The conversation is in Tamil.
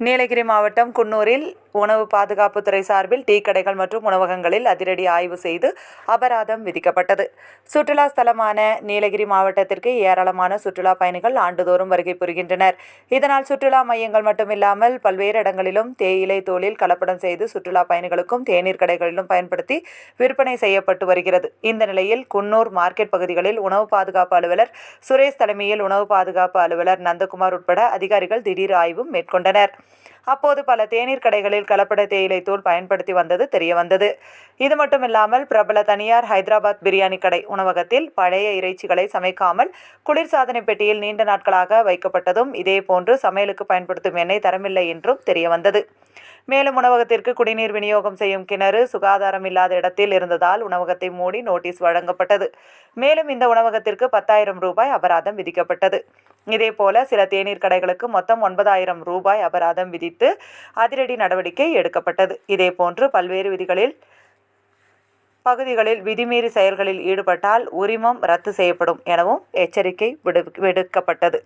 நீலகிரி மாவட்டம் குன்னூரில் உணவு பாதுகாப்புத்துறை சார்பில் டீ கடைகள் மற்றும் உணவகங்களில் அதிரடி ஆய்வு செய்து அபராதம் விதிக்கப்பட்டது. சுற்றுலா ஸ்தலமான நீலகிரி மாவட்டத்திற்கு ஏராளமான சுற்றுலா பயணிகள் ஆண்டுதோறும் வருகை புரிகின்றனர். இதனால் சுற்றுலா மையங்கள் மட்டுமில்லாமல் பல்வேறு இடங்களிலும் தேயிலை தோலில் கலப்படம் செய்து சுற்றுலா பயணிகளுக்கும் தேநீர் கடைகளிலும் பயன்படுத்தி விற்பனை செய்யப்பட்டு வருகிறது. இந்த நிலையில் குன்னூர் மார்க்கெட் பகுதிகளில் உணவு பாதுகாப்பு அலுவலர் சுரேஷ் தலைமையில் உணவு பாதுகாப்பு அலுவலர் நந்தகுமார் உட்பட அதிகாரிகள் திடீர் ஆய்வும் மேற்கொண்டனர். அப்போது பல தேநீர் கடைகளில் கலப்பட தேயிலை தூள் பயன்படுத்தி வந்தது தெரியவந்தது. இது மட்டுமில்லாமல் பிரபல தனியார் ஹைதராபாத் பிரியாணி கடை உணவகத்தில் பழைய இறைச்சிகளை சமைக்காமல் குளிர்சாதனை பெட்டியில் நீண்ட நாட்களாக வைக்கப்பட்டதும் இதேபோன்று சமையலுக்கு பயன்படுத்தும் எண்ணெய் தரமில்லை என்றும் தெரியவந்தது. மேலும் உணவகத்திற்கு குடிநீர் விநியோகம் செய்யும் கிணறு சுகாதாரம் இல்லாத இடத்தில் இருந்ததால் உணவகத்தை மூடி நோட்டீஸ் வழங்கப்பட்டது. மேலும் இந்த உணவகத்திற்கு பத்தாயிரம் ரூபாய் அபராதம் விதிக்கப்பட்டது. இதேபோல சில தேநீர் கடைகளுக்கு மொத்தம் ஒன்பதாயிரம் ரூபாய் அபராதம் விதித்து அதிரடி நடவடிக்கை எடுக்கப்பட்டது. இதேபோன்று பல்வேறு விதிகளில் பகுதிகளில் விதிமீறி செயல்களில் ஈடுபட்டால் உரிமம் ரத்து செய்யப்படும் எனவும் எச்சரிக்கை விடு விடுக்கப்பட்டது.